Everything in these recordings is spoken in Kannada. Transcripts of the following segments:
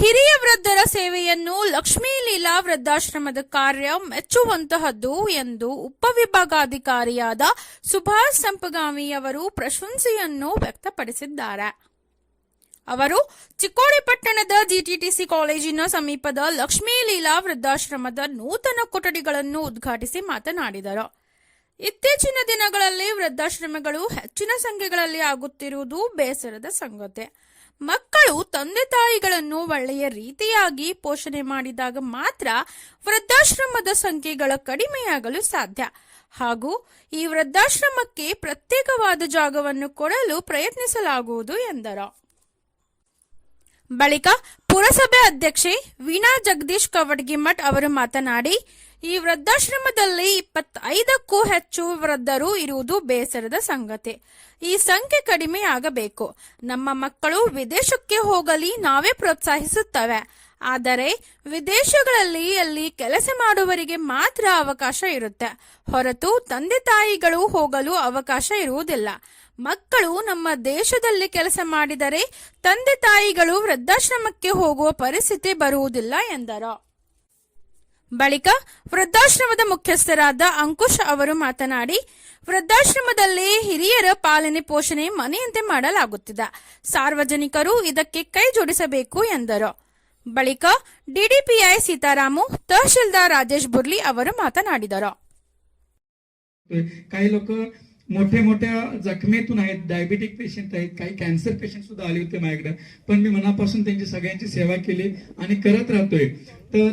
ಹಿರಿಯ ವೃದ್ಧರ ಸೇವೆಯನ್ನು ಲಕ್ಷ್ಮೀ ಲೀಲಾ ವೃದ್ಧಾಶ್ರಮದ ಕಾರ್ಯ ಮೆಚ್ಚುವಂತಹದ್ದು ಎಂದು ಉಪವಿಭಾಗಾಧಿಕಾರಿಯಾದ ಸುಭಾಷ್ ಸಂಪಗಾಮಿ ಅವರು ಪ್ರಶಂಸೆಯನ್ನು ವ್ಯಕ್ತಪಡಿಸಿದ್ದಾರೆ. ಅವರು ಚಿಕ್ಕೋಡಿ ಪಟ್ಟಣದ ಜಿಟಿಟಿಸಿ ಕಾಲೇಜಿನ ಸಮೀಪದ ಲಕ್ಷ್ಮೀ ಲೀಲಾ ವೃದ್ಧಾಶ್ರಮದ ನೂತನ ಕೊಠಡಿಗಳನ್ನು ಉದ್ಘಾಟಿಸಿ ಮಾತನಾಡಿದರು. ಇತ್ತೀಚಿನ ದಿನಗಳಲ್ಲಿ ವೃದ್ಧಾಶ್ರಮಗಳು ಹೆಚ್ಚಿನ ಸಂಖ್ಯೆಗಳಲ್ಲಿ ಆಗುತ್ತಿರುವುದು ಬೇಸರದ ಸಂಗತಿ. ಮಕ್ಕಳು ತಂದೆ ತಾಯಿಗಳನ್ನು ಒಳ್ಳೆಯ ರೀತಿಯಾಗಿ ಪೋಷಣೆ ಮಾಡಿದಾಗ ಮಾತ್ರ ವೃದ್ಧಾಶ್ರಮದ ಸಂಖ್ಯೆಗಳ ಕಡಿಮೆಯಾಗಲು ಸಾಧ್ಯ. ಹಾಗೂ ಈ ವೃದ್ಧಾಶ್ರಮಕ್ಕೆ ಪ್ರತ್ಯೇಕವಾದ ಜಾಗವನ್ನು ಕೊಡಲು ಪ್ರಯತ್ನಿಸಲಾಗುವುದು ಎಂದರು. ಬಳಿಕ ಪುರಸಭೆ ಅಧ್ಯಕ್ಷೆ ವೀಣಾ ಜಗದೀಶ್ ಕವಡ್ಗಿಮಠ್ ಅವರು ಮಾತನಾಡಿ ಈ ವೃದ್ಧಾಶ್ರಮದಲ್ಲಿ ಇಪ್ಪತ್ತೈದಕ್ಕೂ ಹೆಚ್ಚು ವೃದ್ಧರು ಇರುವುದು ಬೇಸರದ ಸಂಗತಿ. ಈ ಸಂಖ್ಯೆ ಕಡಿಮೆಯಾಗಬೇಕು ನಮ್ಮ ಮಕ್ಕಳು ವಿದೇಶಕ್ಕೆ ಹೋಗಲಿ ನಾವೇ ಪ್ರೋತ್ಸಾಹಿಸುತ್ತವೆ. ಆದರೆ ವಿದೇಶಗಳಲ್ಲಿ ಅಲ್ಲಿ ಕೆಲಸ ಮಾಡುವವರಿಗೆ ಮಾತ್ರ ಅವಕಾಶ ಇರುತ್ತೆ. ಹೊರತು ತಂದೆ ತಾಯಿಗಳು ಹೋಗಲು ಅವಕಾಶ ಇರುವುದಿಲ್ಲ. ಮಕ್ಕಳು ನಮ್ಮ ದೇಶದಲ್ಲಿ ಕೆಲಸ ಮಾಡಿದರೆ ತಂದೆ ತಾಯಿಗಳು ವೃದ್ಧಾಶ್ರಮಕ್ಕೆ ಹೋಗುವ ಪರಿಸ್ಥಿತಿ ಬರುವುದಿಲ್ಲ ಎಂದರು. ಬಳಿಕ ವೃದ್ಧಾಶ್ರಮದ ಮುಖ್ಯಸ್ಥರಾದ ಅಂಕುಶ್ ಅವರು ಮಾತನಾಡಿ ವೃದ್ಧಾಶ್ರಮದಲ್ಲಿ ಹಿರಿಯರ ಪಾಲನೆ ಪೋಷಣೆ ಮನೆಯಂತೆ ಮಾಡಲಾಗುತ್ತಿದೆ ಸಾರ್ವಜನಿಕರು ಇದಕ್ಕೆ ಕೈ ಜೋಡಿಸಬೇಕು ಎಂದರು ಬಳಿಕ ಡಿಡಿಪಿಐ ಸೀತಾರಾಮು ತಹಶೀಲ್ದಾರ್ ರಾಜೇಶ್ बुर्ली ಅವರು ಮಾತನಾಡಿದರು काही लोक मोठ्या मोठ्या जखमेतून आहेत डायबिटिक पेशंट आहेत काही कॅन्सर पेशंट सुद्धा आले होते माझ्याकडे पण मी मनापासून त्यांची सगळ्यांची सेवा केली आणि करत राहतोय तर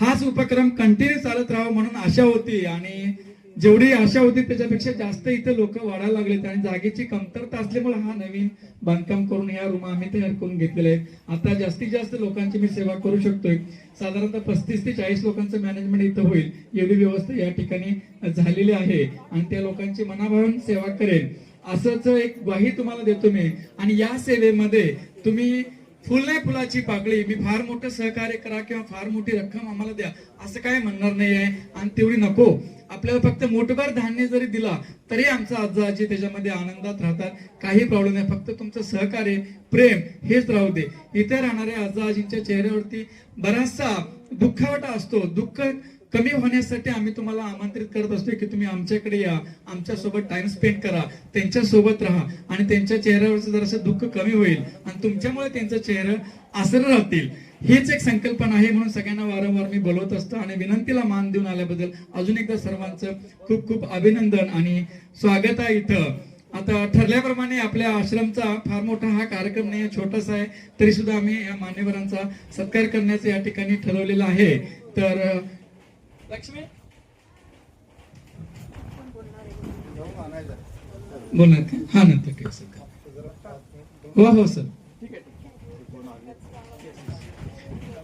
हाच उपक्रम कंटिन्यू चालत राहावा म्हणून आशा होती. आणि जेवढी आशा होती त्याच्यापेक्षा जास्त इथे लोक वाढायला लागलेत. आणि जागेची कमतरता असल्यामुळे हा नवीन बांधकाम करून या रूम आम्ही तयार करून घेतलेले आहेत. आता जास्तीत जास्त लोकांची मी सेवा करू शकतोय. साधारणतः पस्तीस ते चाळीस लोकांचं मॅनेजमेंट इथं होईल. एवढी व्यवस्था या ठिकाणी झालेली आहे. आणि त्या लोकांची मनाभावून सेवा करेन. असंच एक ग्वाही तुम्हाला देतो मी. आणि या सेवेमध्ये तुम्ही फुल नाही फुलाची पाकळी मी फार मोठं सहकार्य करा किंवा फार मोठी रक्कम आम्हाला द्या असं काय म्हणणार नाही आहे. आणि तेवढी नको. आपल्याला फक्त मोठभर धान्य जरी दिला तरी आमचा आजा आजी त्याच्यामध्ये आनंदात राहतात. काही प्रॉब्लेम नाही. फक्त तुमचं सहकार्य प्रेम हेच राहू दे. इथे राहणाऱ्या आजा आजींच्या चेहऱ्यावरती बराचसा दुःखावटा असतो. दुःख कमी होण्यासाठी आम्ही तुम्हाला आमंत्रित करत असतो की तुम्ही आमच्याकडे या. आमच्यासोबत टाइम स्पेंड करा. त्यांच्यासोबत राहा. आणि त्यांच्या चेहऱ्यावरचं जरासं दुःख कमी होईल. आणि तुमच्यामुळे त्यांचा चेहरा आसर राहतील. हीच एक संकल्पना आहे म्हणून सगळ्यांना वारंवार मी बोलवत असतो. आणि विनंतीला मान देऊन आल्याबद्दल अजून एकदा सर्वांचं खूप खूप अभिनंदन आणि स्वागत आहे इथं. आता ठरल्याप्रमाणे आपल्या आश्रमचा फार मोठा हा कार्यक्रम नाही छोटासा आहे. तरी सुद्धा आम्ही या मान्यवरांचा सत्कार करण्याचं या ठिकाणी ठरवलेलं आहे. तर लक्ष्मी बोलणार का हा नंतर काय सर हो हो सर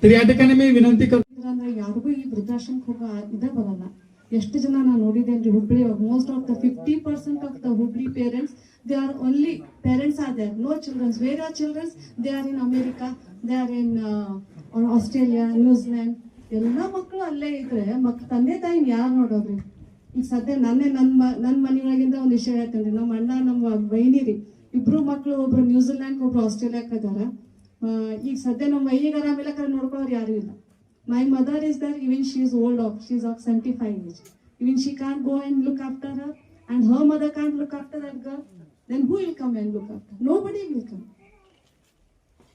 तर या ठिकाणी मी विनंती करतो ಅಂದ್ರೆ ಯಾರಿಗೂ ಈ ವೃದ್ಧಾಶ್ರಮಕ್ಕೆ ಹೋಗೋ ಇದೇ ಬರಲ್ಲ ಎಷ್ಟು ಜನ ನಾನು ನೋಡಿದ್ದೇನೆ Hubli most of the fifty percent of the Hubli parents they are only parents are there no childrens where are childrens they are in America they are in Australia New Zealand ಎಲ್ಲ ಮಕ್ಕಳು ಅಲ್ಲೇ ಇದ್ರೆ ಮಕ್ ತಂದೆ ತಾಯಿನ ಯಾರು ನೋಡೋದ್ರಿ? ಈಗ ಸದ್ಯ ನನ್ನೇ ನನ್ನ ನನ್ನ ಮನೆಯೊಳಗಿಂದ ಒಂದು ವಿಷಯ ಹೇಳ್ತೇನೆ. ನಮ್ಮ ಅಣ್ಣ ನಮ್ಮ ಬೈನಿರಿ ಇಬ್ರು ಮಕ್ಕಳು ಒಬ್ರು ನ್ಯೂಜಿಲೆಂಡ್ ಒಬ್ರು ಆಸ್ಟ್ರೇಲಿಯಾಕ್ ಅದಾರ ಈಗ ಸದ್ಯ ನಮ್ಮ ಮೈಯಿಗೆ ಆರಾಮಿಲ್ಲ ಕರೆ ನೋಡ್ಕೊಳೋರು ಯಾರು ಇಲ್ಲ. My mother is there, even she is old she she is of 75 age. Even she can't go and look after her, her mother mother look look after girl then who who come come look look nobody will come.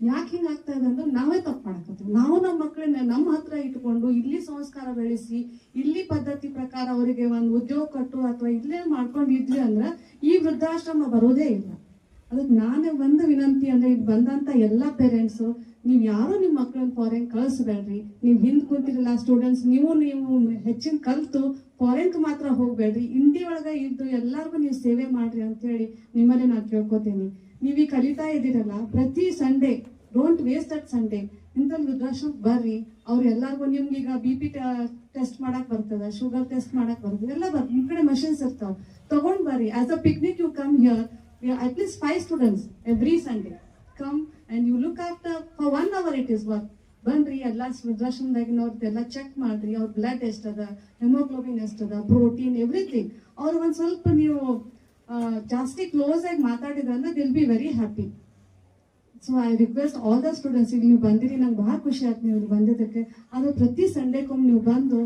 ಯಾಕೆ ಹಿಂಗಾಗ್ತಾ ಇದೆ ಅಂದ್ರೆ ನಾವೇ ತಪ್ಪು ಮಾಡಕತ್ತೀವಿ ನಾವು ನಮ್ಮ ಮಕ್ಕಳನ್ನ ನಮ್ಮ ಹತ್ರ ಇಟ್ಕೊಂಡು ಇಲ್ಲಿ ಸಂಸ್ಕಾರ ಬೆಳೆಸಿ, ಇಲ್ಲಿ ಪದ್ಧತಿ ಪ್ರಕಾರ ಅವರಿಗೆ ಒಂದು ಉದ್ಯೋಗ ಕೊಟ್ಟು ಅಥವಾ ಇಲ್ಲೇ ಮಾಡ್ಕೊಂಡಿದ್ವಿ ಅಂದ್ರೆ ಈ ವೃದ್ಧಾಶ್ರಮ ಬರೋದೇ ಇಲ್ಲ. ಅದಕ್ಕೆ ನಾನೇ ಒಂದು ವಿನಂತಿ ಅಂದ್ರೆ ಇಲ್ಲಿ ಬಂದಂತ ಎಲ್ಲಾ ಪೇರೆಂಟ್ಸ್ ನೀವು ಯಾರು ನಿಮ್ಮ ಮಕ್ಕಳನ್ನ ಫಾರಿನ್ ಕಳಿಸ್ಬೇಡ್ರಿ. ನೀವು ಹಿಂದೆ ಕೂತಿರಲ್ಲ ಸ್ಟೂಡೆಂಟ್ಸ್ ನೀವು ನೀವು ಹೆಚ್ಚಿನ ಕಲ್ತು ಫಾರಿನ್ಗೆ ಮಾತ್ರ ಹೋಗ್ಬೇಡ್ರಿ. ಹಿಂದಿ ಒಳಗೆ ಇದ್ದು ಎಲ್ಲಾರ್ಗು ನೀವು ಸೇವೆ ಮಾಡ್ರಿ ಅಂತ ಹೇಳಿ ನಿಮ್ಮಲ್ಲಿ ನಾನು ಕೇಳ್ಕೊತೀನಿ. ನೀವ್ ಈ ಕಲಿತಾ ಇದ್ದೀರಲ್ಲ, ಪ್ರತಿ Sunday don't waste at Sunday ಇಂಥಲ್ಲಿ ವೃದ್ಧಾಶ್ರಮ ಬರ್ರಿ, ಅವ್ರು ಎಲ್ಲಾರ್ಗು ನಿಮ್ಗೆ ಈಗ ಬಿ ಪಿ ಟೆಸ್ಟ್ ಮಾಡಕ್ ಬರ್ತದ ಶುಗರ್ ಟೆಸ್ಟ್ ಮಾಡಕ್ ಬರ್ತದೆ, ಎಲ್ಲ ಬರ್ತದೆ ನಿಮ್ ಕಡೆ ಮಷಿನ್ಸ್ ಇರ್ತಾವ. ತಗೊಂಡ್ ಬರ್ರಿ. As a picnic you come here we have at least five students every Sunday. Come and you look after, for one hour it is work. ಬನ್ರಿ ಎಲ್ಲ ವೃದ್ಧಾಶ್ರಮದಾಗಿನವ್ರದ್ದೆಲ್ಲ ಚೆಕ್ ಮಾಡ್ರಿ, ಅವ್ರ ಬ್ಲಡ್ ಎಷ್ಟದ ಹೆಮೋಗ್ಲೋಬಿನ್ ಎಷ್ಟದ ಪ್ರೋಟೀನ್ ಎವ್ರಿಥಿಂಗ್ ಅವ್ರು ಒಂದು ಸ್ವಲ್ಪ ನೀವು ಜಾಸ್ತಿ ಕ್ಲೋಸ್ ಆಗಿ ಮಾತಾಡಿದ್ರೆ they'll be very happy so I request all the students ಈಗ ನೀವು ಬಂದಿರಿ, ನಂಗೆ ಬಹಳ ಖುಷಿ ಆಯ್ತು ನೀವು ಇಲ್ಲಿ ಬಂದಿದ್ದಕ್ಕೆ ಅದು ಪ್ರತಿ ಸಂಡೇಕೊಮ್ಮೆ ನೀವು ಬಂದು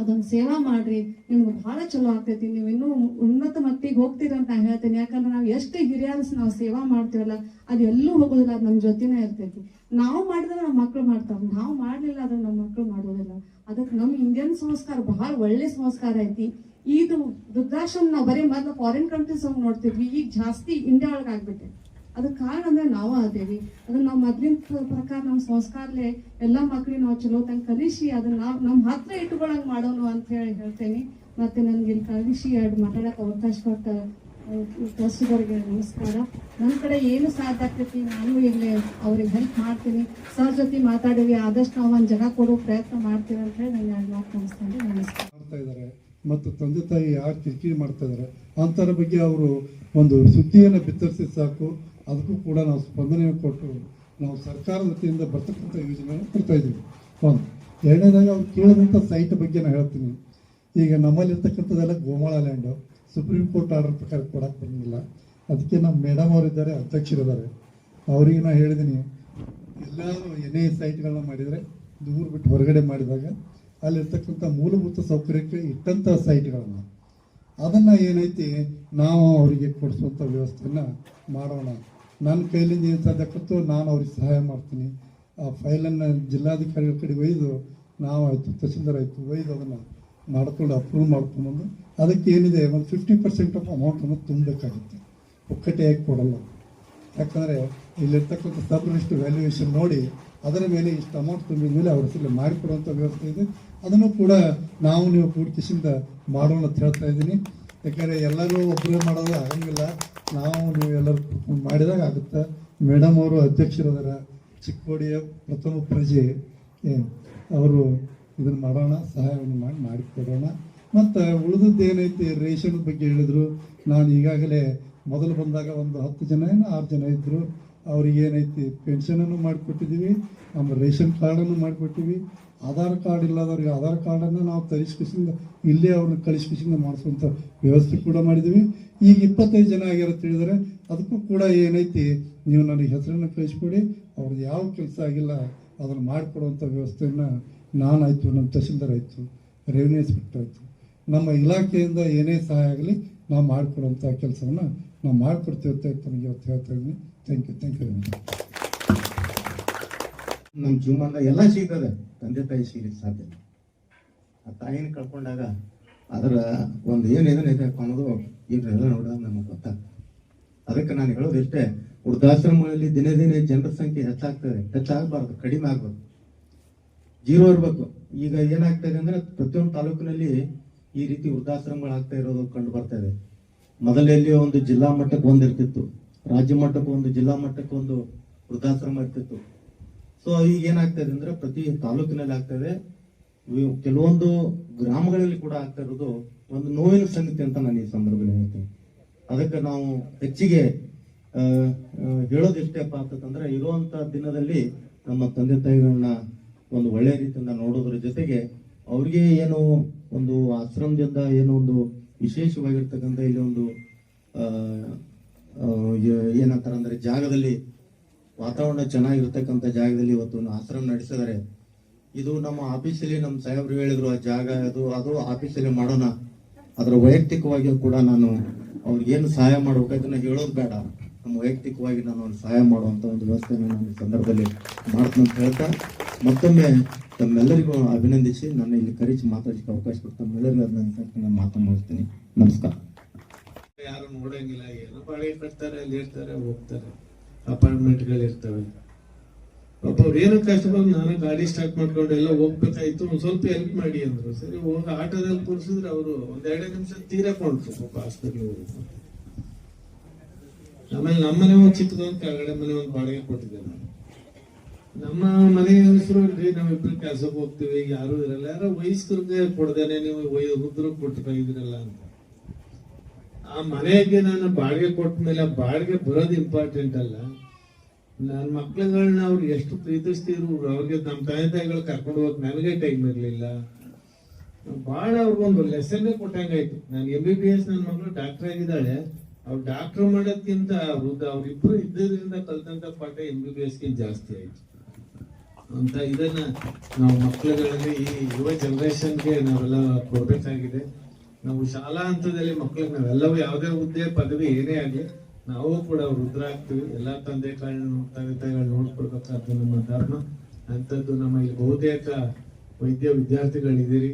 ಅದೊಂದು ಸೇವಾ ಮಾಡ್ರಿ. ನಿಮ್ಗೆ ಬಹಳ ಚಲೋ ಆಗ್ತೈತಿ. ನೀವು ಇನ್ನೂ ಉನ್ನತ ಮಟ್ಟಿಗೆ ಹೋಗ್ತೀರ ಅಂತ ನಾ ಹೇಳ್ತೀನಿ. ಯಾಕಂದ್ರೆ ನಾವು ಎಷ್ಟು ಹಿರಿಯರ್ಸ್ ನಾವು ಸೇವಾ ಮಾಡ್ತೀವಲ್ಲ, ಅದು ಎಲ್ಲೂ ಹೋಗೋದಿಲ್ಲ, ಅದು ನಮ್ಮ ಜೊತೆನೇ ಇರ್ತೈತಿ. ನಾವು ಮಾಡಿದ್ರೆ ನಮ್ಮ ಮಕ್ಕಳು ಮಾಡ್ತಾವೆ ನಾವು ಮಾಡಲಿಲ್ಲ ಅದನ್ನ ನಮ್ಮ ಮಕ್ಕಳು ಮಾಡೋದಿಲ್ಲ. ಅದಕ್ಕೆ ನಮ್ಮ ಇಂಡಿಯನ್ ಸಂಸ್ಕಾರ ಬಹಳ ಒಳ್ಳೆ ಸಂಸ್ಕಾರ ಐತಿ. ಇದು ವೃದ್ಧಾಶ್ರಮ ನಾವು ಬರೀ ಮೊದಲು ಫಾರಿನ್ ಕಂಟ್ರೀಸ್ ಹೋಗಿ ನೋಡ್ತಿದ್ವಿ. ಈಗ ಜಾಸ್ತಿ ಇಂಡಿಯಾ ಒಳಗೆ ಆಗ್ಬಿಟ್ಟೆ ಅದಕ್ಕೆ ಕಾರಣ ಅಂದ್ರೆ ನಾವು ಆದೇವಿ ಅದನ್ನ ನಾವು ಮೊದ್ಲಿನ ಪ್ರಕಾರ ನಮ್ಮ ಸಂಸ್ಕಾರಲೆ ಎಲ್ಲ ಮಕ್ಳಿಗೆ ನಾವು ಚಲೋ ತಂಗ ಕಲಿಸಿ ಅದನ್ನ ನಾವು ನಮ್ಮ ಹತ್ರ ಇಟ್ಕೊಳಂಗ್ ಮಾಡೋನು ಅಂತ ಹೇಳಿ ಹೇಳ್ತೇನೆ. ಮತ್ತೆ ನನ್ಗೆ ಇಲ್ಲಿ ಕಲಿಸಿ ಎರಡು ಮಾತಾಡಕ್ ಅವಕಾಶ ಕೊಟ್ಟ ಟ್ರಸ್ಟ್ಗಳಿಗೆ ನಮಸ್ಕಾರ. ನನ್ನ ಕಡೆ ಏನು ಸಾಧ್ಯ ಆಗ್ತೈತಿ ನಾನು ಇಲ್ಲಿ ಅವ್ರಿಗೆ ಹೆಲ್ಪ್ ಮಾಡ್ತೀನಿ. ಸರ್ ಜೊತೆ ಮಾತಾಡಿವಿ ಆದಷ್ಟು ನಾವು ಒಂದು ಜನ ಕೊಡೋ ಪ್ರಯತ್ನ ಮಾಡ್ತೀವಿ ಅಂತ ಹೇಳಿ ನಾನು ಎರಡು ಮಾತು ಮುಗಿಸ್ಕೊಂಡು ನಮಸ್ಕಾರ. ಇದ್ದಾರೆ. ಮತ್ತು ತಂದೆ ತಾಯಿ ಯಾರು ಕಿರಿಕಿರಿ ಮಾಡ್ತಾ ಇದ್ದಾರೆ? ಅಂಥವ್ರ ಬಗ್ಗೆ ಅವರು ಒಂದು ಸುದ್ದಿಯನ್ನು ಬಿತ್ತರಿಸಿ ಸಾಕು. ಅದಕ್ಕೂ ಕೂಡ ನಾವು ಸ್ಪಂದನೆ ಕೊಟ್ಟು ನಾವು ಸರ್ಕಾರದ ವತಿಯಿಂದ ಬರ್ತಕ್ಕಂಥ ಯೋಜನೆಗಳನ್ನು ಕೊಡ್ತಾ ಇದ್ದೀವಿ. ಒಂದು ಎರಡನೇದಾಗಿ ಅವ್ರು ಕೇಳಿದಂಥ ಸೈಟ್ ಬಗ್ಗೆ ನಾನು ಹೇಳ್ತೀನಿ. ಈಗ ನಮ್ಮಲ್ಲಿರ್ತಕ್ಕಂಥದ್ದೆಲ್ಲ ಗೋಮಾಳ ಲ್ಯಾಂಡು. ಸುಪ್ರೀಂ ಕೋರ್ಟ್ ಆರ್ಡರ್ ಪ್ರಕಾರ ಕೊಡಕ್ಕೆ ಬಂದಿಲ್ಲ. ಅದಕ್ಕೆ ನಮ್ಮ ಮೇಡಮ್ ಅವರಿದ್ದಾರೆ ಅಧ್ಯಕ್ಷರಿದ್ದಾರೆ ಅವರಿಗೆ ನಾನು ಹೇಳಿದ್ದೀನಿ ಎಲ್ಲಾದರೂ ಏನೇ ಸೈಟ್ಗಳನ್ನ ಮಾಡಿದರೆ ದೂರ ಬಿಟ್ಟು ಹೊರಗಡೆ ಮಾಡಿದಾಗ ಅಲ್ಲಿರ್ತಕ್ಕಂಥ ಮೂಲಭೂತ ಸೌಕರ್ಯಕ್ಕೆ ಇಟ್ಟಂಥ ಸೈಟ್ಗಳನ್ನು. ಅದನ್ನು ಏನೈತಿ, ನಾವು ಅವರಿಗೆ ಕೊಡಿಸುವಂಥ ವ್ಯವಸ್ಥೆಯನ್ನು ಮಾಡೋಣ. ನನ್ನ ಕೈಲಿಂದ ಏನು ಸಾಧ್ಯಕ್ಕತ್ತೋ ನಾನು ಅವ್ರಿಗೆ ಸಹಾಯ ಮಾಡ್ತೀನಿ. ಆ ಫೈಲನ್ನು ಜಿಲ್ಲಾಧಿಕಾರಿಗಳ ಕಡೆ ಒಯ್ದು ನಾವು ಆಯಿತು, ತಹಸೀಲ್ದಾರ್ ಆಯಿತು ಒಯ್ದು ಅದನ್ನು ಮಾಡ್ಕೊಂಡು ಅಪ್ರೂವ್ ಮಾಡ್ಕೊಂಬಂದು ಅದಕ್ಕೆ ಏನಿದೆ, ಒಂದು ಫಿಫ್ಟಿ ಪರ್ಸೆಂಟ್ ಆಫ್ ಅಮೌಂಟನ್ನು ತುಂಬಬೇಕಾಗುತ್ತೆ. ಒಕ್ಕಟ್ಟೆಯಾಗಿ ಕೊಡಲ್ಲ. ಯಾಕಂದರೆ ಇಲ್ಲಿರ್ತಕ್ಕಂಥ ಸಬ್ ವ್ಯಾಲ್ಯೂಯೇಷನ್ ನೋಡಿ ಅದರ ಮೇಲೆ ಇಷ್ಟು ಅಮೌಂಟ್ ತುಂಬಿದ ಮೇಲೆ ಅವ್ರ ಹೆಸರಲ್ಲಿ ಮಾಡಿಕೊಡುವಂಥ ವ್ಯವಸ್ಥೆ ಇದೆ. ಅದನ್ನು ಕೂಡ ನಾವು ನೀವು ಪೂರ್ತಿಸಿಂದ ಮಾಡೋಣ ಅಂತ ಹೇಳ್ತಾ ಇದ್ದೀನಿ. ಯಾಕಂದರೆ ಎಲ್ಲರೂ ಒಬ್ಬರೇ ಮಾಡೋದು ಆಗಂಗಿಲ್ಲ ನಾವು ನೀವು ಎಲ್ಲರೂ ಮಾಡಿದಾಗ ಆಗುತ್ತೆ. ಮೇಡಮ್ ಅವರು ಅಧ್ಯಕ್ಷರದಾರ ಚಿಕ್ಕೋಡಿಯ ಪ್ರಥಮ ಪ್ರಜೆ. ಅವರು ಇದನ್ನು ಮಾಡೋಣ, ಸಹಾಯವನ್ನು ಮಾಡಿ, ಮಾಡಿಕೊಡೋಣ. ಮತ್ತು ಉಳಿದದ್ದು ಏನೈತಿ, ರೇಷನ್ ಬಗ್ಗೆ ಹೇಳಿದರು. ನಾನು ಈಗಾಗಲೇ ಮೊದಲು ಬಂದಾಗ ಒಂದು ಹತ್ತು ಜನ ಏನು ಆರು ಜನ ಇದ್ದರು ಅವ್ರಿಗೆ ಏನೈತಿ ಪೆನ್ಷನನ್ನು ಮಾಡಿಕೊಟ್ಟಿದ್ದೀವಿ, ನಮ್ಮ ರೇಷನ್ ಕಾರ್ಡನ್ನು ಮಾಡಿಕೊಟ್ಟಿವಿ. ಆಧಾರ್ ಕಾರ್ಡ್ ಇಲ್ಲದವ್ರಿಗೆ ಆಧಾರ್ ಕಾರ್ಡನ್ನು ನಾವು ತರಿಸ್ಕಿಸಿಂದ ಇಲ್ಲೇ ಅವ್ರನ್ನ ಕಳಿಸ್ಕಿಸಿಂದ ಮಾಡಿಸುವಂಥ ವ್ಯವಸ್ಥೆ ಕೂಡ ಮಾಡಿದ್ದೀವಿ. ಈಗ ಇಪ್ಪತ್ತೈದು ಜನ ಆಗ್ಯಾರ ತಿಳಿದರೆ ಅದಕ್ಕೂ ಕೂಡ ಏನೈತಿ, ನೀವು ನನಗೆ ಹೆಸರನ್ನು ಕಳಿಸ್ಕೊಡಿ ಅವ್ರದ್ದು ಯಾವ ಕೆಲಸ ಆಗಿಲ್ಲ, ಅದನ್ನು ಮಾಡಿಕೊಡುವಂಥ ವ್ಯವಸ್ಥೆಯನ್ನು ನಾನಾಯಿತು ನಮ್ಮ ತಹಸೀಲ್ದಾರ್ ಆಯಿತು ರೆವಿನ್ಯೂ ಇನ್ಸ್ಪೆಕ್ಟರ್ ಆಯಿತು. ನಮ್ಮ ಇಲಾಖೆಯಿಂದ ಏನೇ ಸಹಾಯ ಆಗಲಿ, ನಾವು ಮಾಡಿಕೊಡುವಂಥ ಕೆಲಸವನ್ನು ನಾವು ಮಾಡಿಕೊಡ್ತೀವಿ ಅಂತ ತಮಗೆ ಇವತ್ತು ಹೇಳ್ತಾ ಇದ್ದೀನಿ. ಥ್ಯಾಂಕ್ ಯು ಥ್ಯಾಂಕ್ ಯು ನಮ್ಮ ಜೀವನದ ಎಲ್ಲ ಸಿಗ್ತದೆ. ತಂದೆ ತಾಯಿ ಸಿಗಲಿಕ್ಕೆ ಸಾಧ್ಯ ಆ ತಾಯಿನ ಕಳ್ಕೊಂಡಾಗ ಅದರ ಒಂದು ಏನು ಇದೆ ಅನ್ನೋದು ಇವರೆಲ್ಲ ನೋಡಿದಾಗ ನಮಗೆ ಗೊತ್ತಾಗ್ತದೆ. ಅದಕ್ಕೆ ನಾನು ಹೇಳೋದು ಇಷ್ಟೇ, ವೃದ್ಧಾಶ್ರಮಗಳಲ್ಲಿ ದಿನೇ ದಿನೇ ಜನರ ಸಂಖ್ಯೆ ಹೆಚ್ಚಾಗ್ತದೆ, ಹೆಚ್ಚಾಗಬಾರ್ದು, ಕಡಿಮೆ ಆಗ್ಬಾರ್ದು. ಜೀರೋ ಇರಬೇಕು. ಈಗ ಏನಾಗ್ತದೆ ಅಂದ್ರೆ ಪ್ರತಿಯೊಂದು ತಾಲೂಕಿನಲ್ಲಿ ಈ ರೀತಿ ವೃದ್ಧಾಶ್ರಮಗಳಾಗ್ತಾ ಇರೋದು ಕಂಡು ಬರ್ತಾ ಇದೆ. ಒಂದು ಜಿಲ್ಲಾ ಮಟ್ಟಕ್ಕೆ ಒಂದಿರ್ತಿತ್ತು ರಾಜ್ಯ ಮಟ್ಟಕ್ಕೆ ಒಂದು, ಜಿಲ್ಲಾ ಮಟ್ಟಕ್ಕೆ ಒಂದು ವೃದ್ಧಾಶ್ರಮ ಇರ್ತಿತ್ತು. ಸೊ ಈಗ ಏನಾಗ್ತದೆ ಅಂದ್ರೆ ಪ್ರತಿ ತಾಲೂಕಿನಲ್ಲಿ ಆಗ್ತದೆ ಕೆಲವೊಂದು ಗ್ರಾಮಗಳಲ್ಲಿ ಕೂಡ ಆಗ್ತಾ ಇರೋದು ಒಂದು ನೋವಿನ ಸಂಗತಿ ಅಂತ ನಾನು ಈ ಸಂದರ್ಭದಲ್ಲಿ ಹೇಳ್ತೀನಿ. ಅದಕ್ಕೆ ನಾವು ಹೆಚ್ಚಿಗೆ ಹೇಳೋದಿಷ್ಟೇಪ್ಪ ಅಂತಂದ್ರೆ, ಇರುವಂತ ದಿನದಲ್ಲಿ ನಮ್ಮ ತಂದೆ ತಾಯಿಗಳನ್ನ ಒಂದು ಒಳ್ಳೆ ರೀತಿಯಿಂದ ನೋಡೋದ್ರ ಜೊತೆಗೆ ಅವ್ರಿಗೆ ಏನು ಒಂದು ಆಶ್ರಮದಿಂದ ಏನೋ ಒಂದು ವಿಶೇಷವಾಗಿರ್ತಕ್ಕಂಥ ಇಲ್ಲಿ ಒಂದು ಏನಂತಾರ ಅಂದ್ರೆ ಜಾಗದಲ್ಲಿ ವಾತಾವರಣ ಚೆನ್ನಾಗಿರ್ತಕ್ಕಂಥ ಜಾಗದಲ್ಲಿ ಇವತ್ತು ಒಂದು ಆಶ್ರಮ ನಡೆಸಿದರೆ ಇದು ನಮ್ಮ ಆಫೀಸಲ್ಲಿ ನಮ್ಮ ಸಾಹೇಬ್ರು ಹೇಳಿದ್ರು, ಆ ಜಾಗ ಅದು ಅದು ಆಫೀಸಲ್ಲಿ ಮಾಡೋಣ. ಅದರ ವೈಯಕ್ತಿಕವಾಗಿ ಕೂಡ ನಾನು ಅವ್ರಿಗೇನು ಸಹಾಯ ಮಾಡಬೇಕು ಹೇಳೋದು ಬೇಡ. ನಮ್ಮ ವೈಯಕ್ತಿಕವಾಗಿ ನಾನು ಅವ್ರಿಗೆ ಸಹಾಯ ಮಾಡುವಂತ ಒಂದು ವ್ಯವಸ್ಥೆಯನ್ನು ನಾನು ಈ ಸಂದರ್ಭದಲ್ಲಿ ಮಾಡ್ತೀನಿ ಅಂತ ಹೇಳ್ತಾ, ಮತ್ತೊಮ್ಮೆ ತಮ್ಮೆಲ್ಲರಿಗೂ ಅಭಿನಂದಿಸಿ, ನನ್ನ ಇಲ್ಲಿ ಕರೆಸಿ ಮಾತಾಡಲಿಕ್ಕೆ ಅವಕಾಶ ಕೊಡ್ತಾ ಅಭಿನಂದಿಸಿ ನಾನು ಮಾತು ಮುಗಿಸ್ತೀನಿ. ನಮಸ್ಕಾರ. ಯಾರು ನೋಡೋಂಗಿಲ್ಲ, ಏನು ಬಾಳೆ ಕಟ್ತಾರೆ, ಅಲ್ಲಿ ಇರ್ತಾರೆ, ಹೋಗ್ತಾರೆ ಅಪಾಯಿಂಟ್ಮೆಂಟ್ಗಳಿರ್ತವೆ ಇರ್ತವೆ ಪಾಪ ಅವ್ರು ಕಷ್ಟ ಬಂದು ನಾನು ಗಾಡಿ ಸ್ಟಾರ್ಟ್ ಮಾಡ್ಕೊಂಡು ಎಲ್ಲ ಹೋಗ್ಬೇಕಾಯ್ತು, ಒಂದ್ ಸ್ವಲ್ಪ ಹೆಲ್ಪ್ ಮಾಡಿ ಅಂದ್ರು. ಸರಿ, ಹೋಗಿ ಆಟೋದಲ್ಲಿ ಕೂರಿಸಿದ್ರೆ ಅವರು ಒಂದ್ ಎರಡು ನಿಮಿಷ ತೀರಕೊಂಡ್ರು ಪಾಪ ಹಾಸ್ಪಿಟ್ಲಿಗೆ ಆಮೇಲೆ ನಮ್ಮ ಮನೆ ಒಂದು ಚಿಕ್ಕದು ಒಂದು ಕೆಳಗಡೆ ಮನೆ ಒಂದು ಬಾಡಿಗೆ ಕೊಟ್ಟಿದ್ದೆ ನಾನು. ನಮ್ಮ ಮನೆ ಹೆಸರು ರೀ ನಾವಿಬ್ರು ಕೆಲ್ಸಕ್ಕೆ ಹೋಗ್ತೀವಿ, ಯಾರು ಇರಲ್ಲ. ಯಾರೋ ವಯಸ್ಕರಿಗೆ ಕೊಡ್ದೇನೆ ನೀವು ವಯ ಹುದ್ರ ಅಂತ. ಆ ಮನೆಗೆ ನಾನು ಬಾಡಿಗೆ ಕೊಟ್ಟ ಮೇಲೆ, ಬಾಡಿಗೆ ಬರೋದು ಇಂಪಾರ್ಟೆಂಟ್ ಅಲ್ಲ. ನನ್ನ ಮಕ್ಳುಗಳನ್ನ ಅವ್ರು ಎಷ್ಟು ಪ್ರೀತಿಸ್ತಿದ್ರು ಅವ್ರಿಗೆ ನಮ್ಮ ತಂದೆ ತಾಯಿಗಳು ಕರ್ಕೊಂಡು ಹೋಗಕ್ ನನಗೆ ಟೈಮ್ ಇರಲಿಲ್ಲ. ಭಾಳ ಅವ್ರಿಗೊಂದು ಲೆಸನ್ನೇ ಕೊಟ್ಟಂಗಾಯ್ತು. ನಾನು ಎಂ ಬಿ ಬಿ ಎಸ್ ನನ್ನ ಮಗಳು ಡಾಕ್ಟರ್ ಆಗಿದ್ದಾಳೆ. ಅವ್ರು ಡಾಕ್ಟರ್ ಮಾಡೋದ್ಕಿಂತ ವೃದ್ಧ, ಅವ್ರಿಬ್ರು ಇದ್ದರಿಂದ ಕಲ್ತಂತ ಪಾಠ ಎಂ ಬಿ ಬಿ ಎಸ್ ಗಿಂತ ಜಾಸ್ತಿ ಆಯ್ತು. ಅಂತ ಇದನ್ನ ನಾವು ಮಕ್ಕಳುಗಳಲ್ಲಿ ಈ ಯುವ ಜನ್ರೇಷನ್ಗೆ ನಾವೆಲ್ಲ ಕೊಡ್ಬೇಕಾಗಿದೆ. ನಾವು ಶಾಲಾ ಹಂತದಲ್ಲಿ ಮಕ್ಕಳಿಗೆ ನಾವೆಲ್ಲವೂ ಯಾವುದೇ ಹುದ್ದೆ, ಪದವಿ ಏನೇ ಆಗಲಿ ನಾವು ಕೂಡ ವೃದ್ಧರಾಗ್ತೀವಿ ಎಲ್ಲಾ ತಂದೆ ತಾಯಿಗಳು ತಂದೆ ತಾಯಿಗಳು ನೋಡ್ಕೊಳ್ಬೇಕಾದ್ದು ನಮ್ಮ ಧರ್ಮ ಅಂಥದ್ದು ನಮ್ಮ ಇಲ್ಲಿ ಬಹುತೇಕ ವೈದ್ಯ ವಿದ್ಯಾರ್ಥಿಗಳಿದ್ದೀರಿ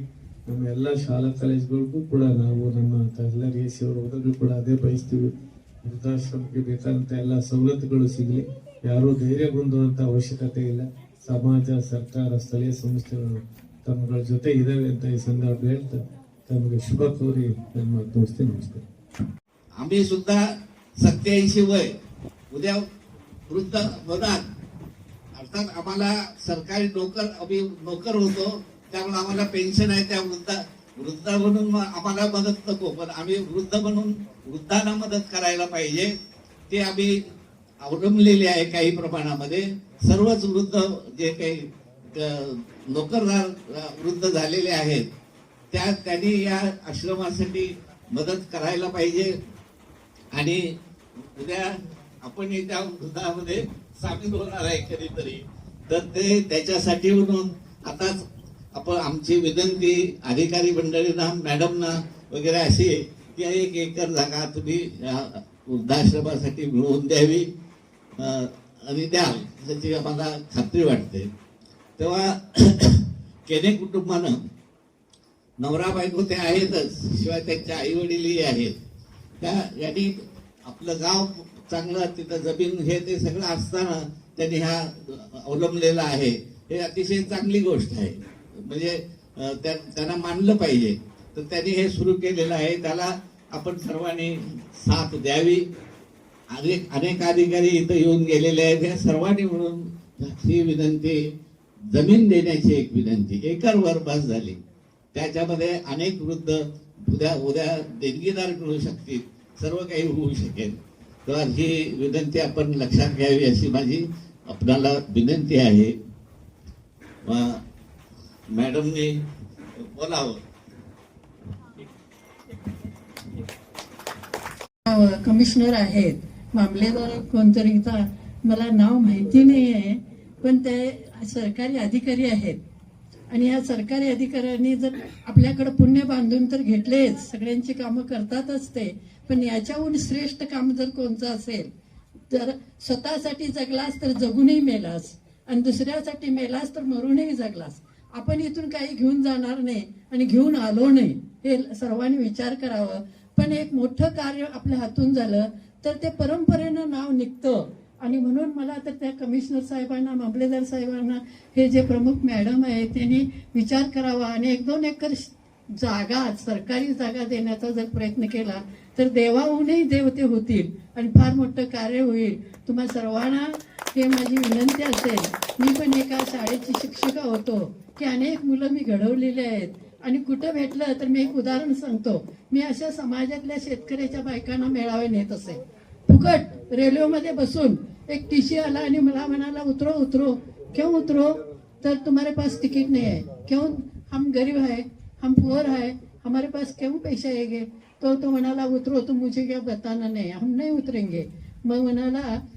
ನಮ್ಮ ಎಲ್ಲ ಶಾಲಾ ಕಾಲೇಜುಗಳಿಗೂ ಕೂಡ ನಾವು ನಮ್ಮ ಎಲ್ಲ ಡಿ ಸಿ ಅವರು ಹೋದಾಗಲೂ ಕೂಡ ಅದೇ ಬಯಸ್ತೀವಿ ವೃದ್ಧಾಶ್ರಮಕ್ಕೆ ಬೇಕಾದಂತ ಎಲ್ಲ ಸವಲತ್ತುಗಳು ಸಿಗಲಿ ಯಾರೂ ಧೈರ್ಯ ಹೊಂದುವಂತ ಅವಶ್ಯಕತೆ ಇಲ್ಲ ಸಮಾಜ ಸರ್ಕಾರ ಸ್ಥಳೀಯ ಸಂಸ್ಥೆಗಳು ತಮ್ಮಗಳ ಜೊತೆ ಇದಾವೆ ಅಂತ ಈ ಸಂದರ್ಭ ಹೇಳ್ತಾ ತಮಗೆ ಶುಭ ಕೋರಿ ನನ್ನ ಮಾತು ಮುಗಿಸ್ತೀನಿ ನಮಸ್ಕಾರ आम्ही सुद्धा सत्याऐंशी वय. उद्या वृद्ध होणार अर्थात आम्हाला सरकारी नोकर आम्ही नोकर होतो. त्यामुळे आम्हाला पेन्शन आहे त्या वृद्धा वृद्ध म्हणून मग आम्हाला मदत नको. पण आम्ही वृद्ध म्हणून वृद्धांना मदत करायला पाहिजे. ते आम्ही अवलंबलेले आहे काही प्रमाणामध्ये. सर्वच वृद्ध जे काही नोकरदार वृद्ध झालेले आहेत त्या त्यांनी या आश्रमासाठी मदत करायला पाहिजे. आणि उद्या आपण त्या वृद्धामध्ये सामील होणार आहे कधीतरी. तर ते त्याच्यासाठी म्हणून आताच आपण आमची विनंती अधिकारी मंडळींना मॅडमना वगैरे अशी की एक एकर जागा तुम्ही वृद्धाश्रमासाठी मिळवून द्यावी आणि द्याल त्याची आम्हाला खात्री वाटते. तेव्हा केने कुटुंबानं नवरा बायको ते आहेतच शिवाय त्यांच्या आई वडीलही आहेत. त्या यांनी आपलं गाव चांगलं तिथं जमीन हे ते सगळं असताना त्यांनी हा अवलंबलेला आहे. हे अतिशय चांगली गोष्ट आहे. म्हणजे त्या- त्यांना मानलं पाहिजे. तर त्यांनी हे सुरू केलेलं आहे. त्याला आपण सर्वांनी साथ द्यावी. अनेक अनेक अधिकारी इथं येऊन गेलेले आहेत. या सर्वांनी म्हणून ही विनंती जमीन देण्याची एक विनंती. एकरवर बस झाली. त्याच्यामध्ये अनेक वृद्ध उद्या उद्या देणगीदार मिळू शकतील सर्व काही होऊ शकेल. तर ही विनंती आपण लक्षात घ्यावी अशी माझी आपणाला विनंती आहे. मॅडमने बोलावं. कमिशनर आहेत. मामलेदार कोणतरी मला नाव माहिती नाही आहे पण ते सरकारी अधिकारी आहेत. आणि या सरकारी अधिकाऱ्यांनी जर आपल्याकडे पुण्य बांधून तर घेतलेच सगळ्यांची कामं करतातच ते पण याच्याहून श्रेष्ठ काम जर कोणतं असेल तर स्वतःसाठी जगलास तर जगूनही मेलास आणि दुसऱ्यासाठी मेलास तर मरूनही जगलास. आपण इथून काही घेऊन जाणार नाही आणि घेऊन आलो नाही हे सर्वांनी विचार करावं. पण एक मोठं कार्य आपल्या हातून झालं तर ते परंपरेनं नाव निघतं. आणि म्हणून मला तर त्या कमिशनर साहेबांना मामलेदार साहेबांना हे जे प्रमुख मॅडम आहे त्यांनी विचार करावा आणि एक दोन एकर जागा सरकारी जागा देण्याचा जर प्रयत्न केला तर देवाहूनही देवते होतील आणि फार मोठं कार्य होईल. तुम्हा सर्वांना हे माझी विनंती असेल. मी पण एका शाळेची शिक्षिका होतो की अनेक मुलं मी घडवलेली आहेत. आणि कुठं भेटलं तर मी एक उदाहरण सांगतो. मी अशा समाजातल्या शेतकऱ्याच्या बायकांना मेळावे नेत असे. फुकट रेल्वेमध्ये बसून एक टीसी आला आणि मला म्हणाला उतरो उतरो। क्यों उतरो? तर तुम्हारे पास टिकट नहीं है। क्यों? हम गरीब है, हम पुअर है, हमारे पास क्यों पैसे आएँगे तो तो म्हणाला उतरो तो मुझे क्या बताना नहीं हम नहीं उतरेंगे। मग म्हणाला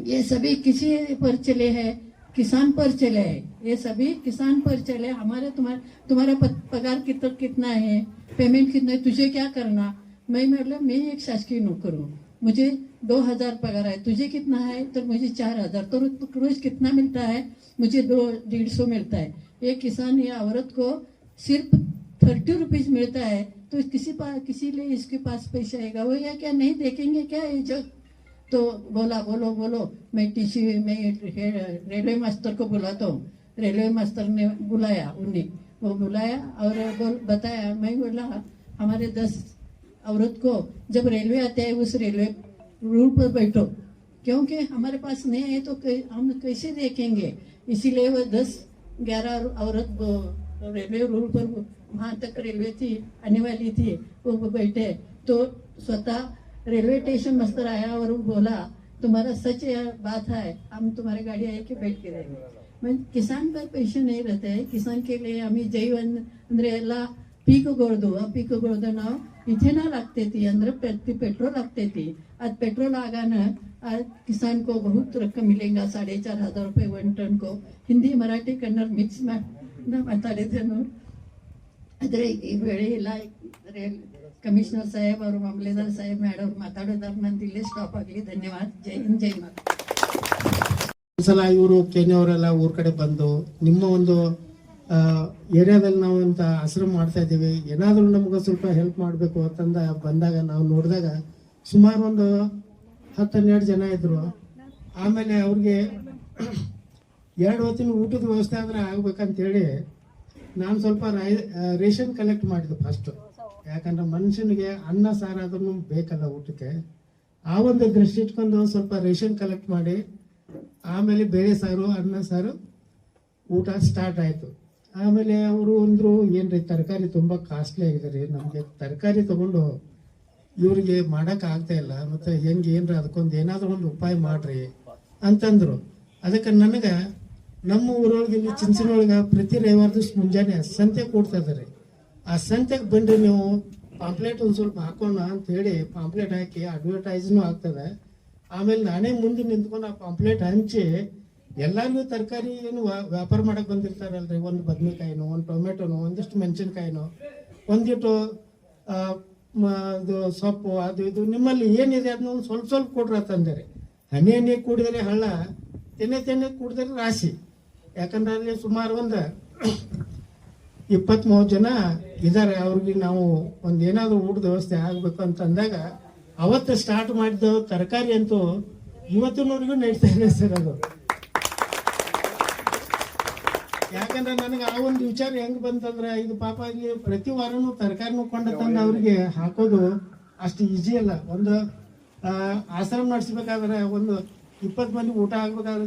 ये सभी किसी पर चले हैं, किसान पर चले हैं। ये सभी किसान पर चले हमारे, तुम्हारे, तुम्हारा पगार कितना कितना है? पेमेंट कितना है? तुझे क्या करना? मैं मतलब मैं एक शासकीय नौकर हूँ। मुझे दो हज़ार पगार है तुझे कितना है? तो मुझे चार हज़ार। तो रोज कितना मिलता है? मुझे दो, डेढ़ सौ मिलता है। एक किसान या औरत को सिर्फ़ थर्टी रुपीज़ मिलता है तो किसी पास किसी लिए इसके पास पैसा आएगा? वो या क्या, नहीं देखेंगे क्या ये जग तो बोला, बोलो बोलो, मैं टीसी, मैं रेलवे मास्टर को बुलाता हूँ। रेलवे मास्टर ने बुलाया उन्हें। वो बुलाया और बोल, बताया। मैं बोला, हमारे दस औरत को जब रेलवे आते है उस रेलवे रूट पर बैठो। क्योंकि हमारे पास नहीं है तो हम कैसे देखेंगे? इसीलिए वह दस ग्यारह औरत रेलवे रूट पर वहाँ तक रेलवे थी आने वाली थी वो बैठे। तो स्वतः रेलवे स्टेशन मस्तर आया और बोला तुम्हारा सच बात है हम तुम्हारे गाड़ी आए के बैठ के रहेंगे। मैं किसान पर पैसे नहीं रहते है किसान के लिए आम्ही जैव अंद्रेला पीक गोळदो पीक गोळदो ना हो। ಇಥೆನಾಲ್ ಆಗ್ತೈತಿ ಅಂದ್ರೆ ಪ್ರತಿ ಪೆಟ್ರೋಲ್ ಆಗ್ತೈತಿ. ಅದ್ ಪೆಟ್ರೋಲ್ ಆಗಾನ ಕಿಸಾನ್ ಕೋ ಬಹುತ್ ರೊಕ್ಕ ಮಿಲಿಂಗ ಸಾಡೆ ಚಾರ್ ಹಜಾರ್ ರೂಪಾಯಿ ಒನ್ ಟನ್ ಕೋ. ಹಿಂದಿ, ಮರಾಠಿ ಕನ್ನಡ ಮಿಕ್ಸ್ ಮಾತಾಡಿದ್ದೇನು ಆದ್ರೆ ಈ ವೇಳೆ ಇಲ್ಲ ಕಮಿಷನರ್ ಸಾಹೇಬ್ ಅವರು, ಮಾಮಲೇದಾರ್ ಸಾಹೇಬ್ ಮೇಡಮ್ ಮಾತಾಡೋದಾರ ನಂದು ಇಲ್ಲೇ ಸ್ಟಾಪ್ ಆಗಲಿ. ಧನ್ಯವಾದ. ಜೈ ಹಿಂದ್, ಜೈ ಮಾತಾ ಸಲ ಇವರು ಕೆನೆಯವರೆಲ್ಲ ಊರ್ ಕಡೆ ಬಂದು ನಿಮ್ಮ ಒಂದು ಏರಿಯಾದಲ್ಲಿ ನಾವು ಅಂತ ಆಶ್ರಮ ಮಾಡ್ತಾ ಇದ್ದೀವಿ. ಏನಾದರೂ ನಮ್ಗೆ ಸ್ವಲ್ಪ ಹೆಲ್ಪ್ ಮಾಡಬೇಕು ಅಂತಂದ ಬಂದಾಗ ನಾವು ನೋಡಿದಾಗ ಸುಮಾರು ಒಂದು ಹತ್ತು ಹನ್ನೆರಡು ಜನ ಇದ್ದರು ಆಮೇಲೆ ಅವ್ರಿಗೆ ಎರಡು ಹೊತ್ತಿನ ಊಟದ ವ್ಯವಸ್ಥೆ ಆದರೆ ಆಗ್ಬೇಕಂತೇಳಿ ನಾನು ಸ್ವಲ್ಪ ರೈ, ರೇಷನ್ ಕಲೆಕ್ಟ್ ಮಾಡಿದೆ ಫಸ್ಟು ಯಾಕಂದ್ರೆ ಮನುಷ್ಯನಿಗೆ ಅನ್ನ ಸಾರಾದ್ರೂ ಬೇಕಲ್ಲ ಊಟಕ್ಕೆ. ಆ ಒಂದು ದೃಷ್ಟಿ ಇಟ್ಕೊಂಡು ಸ್ವಲ್ಪ ರೇಷನ್ ಕಲೆಕ್ಟ್ ಮಾಡಿ, ಆಮೇಲೆ ಬೇಳೆ ಸಾರು, ಅನ್ನ ಸಾರು ಊಟ ಸ್ಟಾರ್ಟ್ ಆಯಿತು. ಆಮೇಲೆ ಅವರು ಅಂದರು, ಏನ್ರಿ ತರಕಾರಿ ತುಂಬ ಕಾಸ್ಟ್ಲಿ ಆಗಿದೆ ರೀ ನಮಗೆ ತರಕಾರಿ ತಗೊಂಡು ಇವ್ರಿಗೆ ಮಾಡಕ್ ಆಗ್ತಾ ಇಲ್ಲ, ಮತ್ತೆ ಹೆಂಗೆ ಏನ್ರಿ ಅದಕ್ಕೊಂದು ಏನಾದರೂ ಒಂದು ಉಪಾಯ ಮಾಡ್ರಿ ಅಂತಂದ್ರು. ಅದಕ್ಕೆ ನನಗೆ ನಮ್ಮ ಊರೊಳಗೆ ಇಲ್ಲಿ ಚಿಂಚನೊಳಗೆ ಪ್ರತಿ ರವಿವಾರ ದಿವಸ ಮುಂಜಾನೆ ಸಂತೆ ರೀ ಆ ಸಂತೆಗೆ ಬನ್ನಿರಿ ನೀವು ಪಾಂಪ್ಲೆಟ್ ಒಂದು ಸ್ವಲ್ಪ ಹಾಕೋಣ ಅಂತ ಹೇಳಿ ಪಾಂಪ್ಲೆಟ್ ಹಾಕಿ ಅಡ್ವರ್ಟೈಸ್ನು ಆಗ್ತದೆ. ಆಮೇಲೆ ನಾನೇ ಮುಂದೆ ನಿಂತ್ಕೊಂಡು ಆ ಪಾಂಪ್ಲೆಟ್ ಹಂಚಿ ಎಲ್ಲರಿಗೂ ತರಕಾರಿ ಏನು ವ್ಯಾ- ವ್ಯಾಪಾರ ಮಾಡಕ್ ಬಂದಿರ್ತಾರಲ್ರಿ. ಒಂದು ಬದ್ನೆಕಾಯಿನೋ, ಒಂದು ಟೊಮೆಟೊನೋ, ಒಂದಿಷ್ಟು ಮೆಣಸಿನ್ಕಾಯಿನೋ. ಒಂದಿಟ್ಟು ಇದು ಸೊಪ್ಪು, ಅದು ಇದು ನಿಮ್ಮಲ್ಲಿ ಏನಿದೆ ಅದನ್ನ ಒಂದು ಸ್ವಲ್ಪ ಸ್ವಲ್ಪ ಕೊಡ್ರಿ ಅಂತಂದರೆ ಹನಿ ಹನಿ ಕೂಡಿದರೆ ಹಳ್ಳ, ತೆನೆ ತೆನೆ ಕೂಡಿದರೆ ರಾಶಿ. ಯಾಕಂದ್ರೆ ಅಲ್ಲಿ ಸುಮಾರು ಒಂದು ಇಪ್ಪತ್ತ್ ಮೂವತ್ತು ಜನ ಇದ್ದಾರೆ ಅವ್ರಿಗೆ ನಾವು ಒಂದು ಏನಾದರೂ ಊಟದ ವ್ಯವಸ್ಥೆ ಆಗಬೇಕು ಅಂತ ಅಂದಾಗ ಅವತ್ತು ಸ್ಟಾರ್ಟ್ ಮಾಡಿದ ತರಕಾರಿ ಅಂತೂ ಇವತ್ತಿನವರೆಗೂ ನಡೀತಾ ಇದೆ ಸರ್ ಅದು. ಯಾಕಂದ್ರೆ ನನಗೆ ಆ ಒಂದು ವಿಚಾರ ಹೆಂಗ್ ಬಂತಂದ್ರೆ ಇದು ಪಾಪ ಇಲ್ಲಿ ಪ್ರತಿ ವಾರನೂ ತರಕಾರಿನೂ ಕೊಂಡ ತಂದು ಅವ್ರಿಗೆ ಹಾಕೋದು ಅಷ್ಟು ಈಜಿ ಅಲ್ಲ. ಒಂದು ಆಶ್ರಮ ನಡೆಸ್ಬೇಕಾದ್ರೆ ಒಂದು ಇಪ್ಪತ್ತು ಮಂದಿ ಊಟ ಆಗ್ಬೇಕಾದ್ರೆ